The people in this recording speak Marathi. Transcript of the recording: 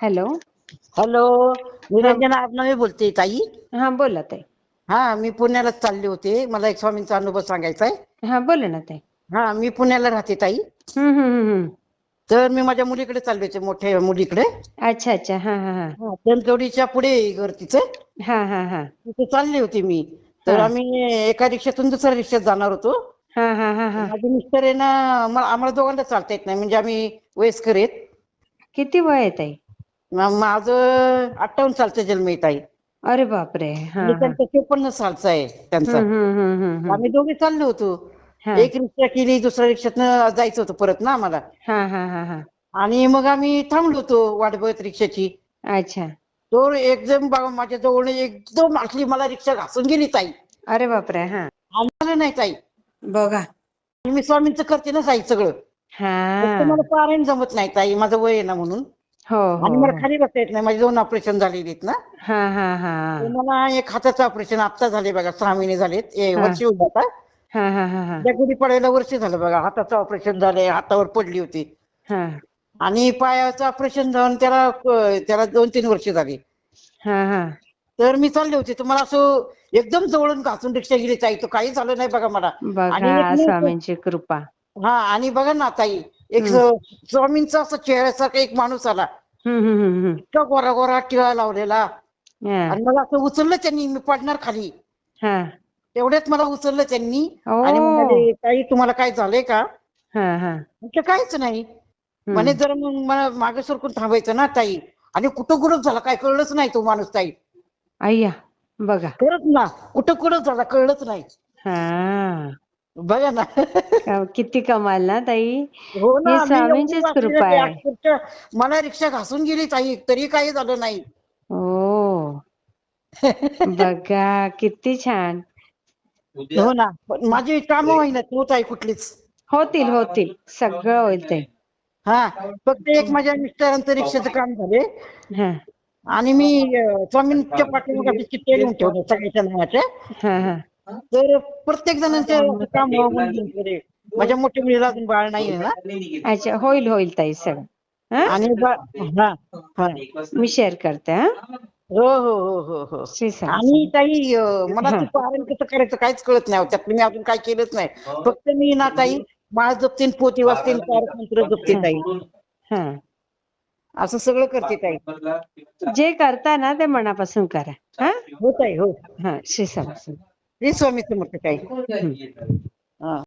हॅलो. हॅलो निरंजना आडनावे बोलते ताई? हा बोला ताई. हा मी पुण्यालाच चालले होते. मला एक स्वामींचा अनुभव सांगायचा आहे. हा बोला ना ताई. हा मी पुण्याला राहते ताई. हम्म हम्म हम्म, हम्म. तर मी माझ्या मुलीकडे चालले होते मोठ्या मुलीकडे. अच्छा अच्छा. हा हा हा. पुढे आहे घर तिचं. हा हा हा. तिथे चालले होते मी. तर हा. आम्ही एका रिक्षातून दुसऱ्या रिक्षात जाणार होतो. हा हा हा हा. माझे मिस्टर आहे ना मला- आम्हाला दोघांना चालता येत नाही. म्हणजे आम्ही वयस्कर आहेत. किती वय आहे ताई? माझं अठ्ठावन्न सालचं जन्म आहे ताई. अरे बापरे हा हा. त्यांचा चोपन्न सालचा आहे त्यांचा. हम्म हम्म हम्म हम्म हम्म. आम्ही दोघे चाललो होतो. हा. एक रिक्षा केली दुसऱ्या रिक्षातनं जायचं होतं परत ना आम्हाला. हा हा हा हा. आणि मग आम्ही थांबलो होतो वाट बघत रिक्षाची. अच्छा. तो एकदम बघा माझ्या जवळ एकदम असली मला रिक्षा घासून गेली ताई. अरे बापरे हा. आम्हाला नाही ताई. बघा. आणि मी स्वामींचं करते ना ताई सगळं. हा. फक्त मला पारायण जमत नाही ताई माझं वय आहे ना म्हणून. हो आणि हो मला खाली बसता येत नाही. माझे दोन ऑपरेशन झालेली आहेत ना. हा हा हा. तर मला एक हाताचं ऑपरेशन आता झाले बघा सहा महिने झालेत. ए, हा. वर्ष होऊन आता. हा हा हा हा. त्या गुढी पडायला वर्ष झालं बघा. हाताचं ऑपरेशन झालंय हातावर पडली होती. हा. आणि पायाचं ऑपरेशन जाऊन त्याला अं, त्याला दोन तीन वर्ष झाली. हा हा. तर मी चालले होते. तर मला असं एकदम जवळून घासून रिक्षा गेली ताई तो काही झालं नाही बघा मला. आणि बघा एक स्वामींची कृपा. हा आणि बघा ना ताई एक स्वामींचा असं चेहऱ्यासारखा एक माणूस आला. हम्म हम्म हम्म हम्म. इतका गोरा गोरा टिळा लावलेला. हा. आणि मला असं उचललं त्यांनी मी पडणार खाली. हा. तेवढ्यात मला उचललं त्यांनी. ओ. आणि म्हणाले ताई तुम्हाला काय झालंय का? हा हा. म्हटलं काहीच नाही. हम्म. म्हणे जर मग मला मागे सरकून थांबायचं ना ताई आणि कुठं कुठं झाला काय कळलंच नाही तो माणूस ताई. अय्या बघा. खरंच ना कुठं कुठं झाला कळलंच नाही. हा. बघा ना. किती कमाल ना ताई. हो ना ही मी स्वामींचीच कृपा आहे. मला रिक्षा घासून गेली ताई तरी काही झालं नाही. हो. बघा किती छान. हो ना पण माझी कामं होईना तू ताई कुठलीच. होतील होतील. सगळं होईल ते. हा फक्त एक माझ्या मिस्टरांचं रिक्षाचं काम झाले. हा. आणि मी अं, स्वामींच्या पाठीमागे लिहून ठेवलं सगळ्याच्या नावाच्या हा हा. तर प्रत्येक जणांचं काम व्हावं. माझ्या मोठ्या मुलीला अजून बाळ नाही आहे ना? अच्छा होईल होईल ताई सगळं. हा? आणि बा- हा हा. मी शेअर करते हा? हो हो हो हो हो. आणि ताई मला हा. ते पारण कसं करायचं काहीच कळत नाही त्यातलं मी अजून काय केलंच नाही. फक्त मी ना ताई माळ जपतीन पोती वाचतीन तारक मंत्र जपते ताई. हा. असं सगळं करते ताई. जे करता ना ते मनापासून करा हा? हो ताई हो. हा श्री श्री स्वामी समर्थ हम्म. हा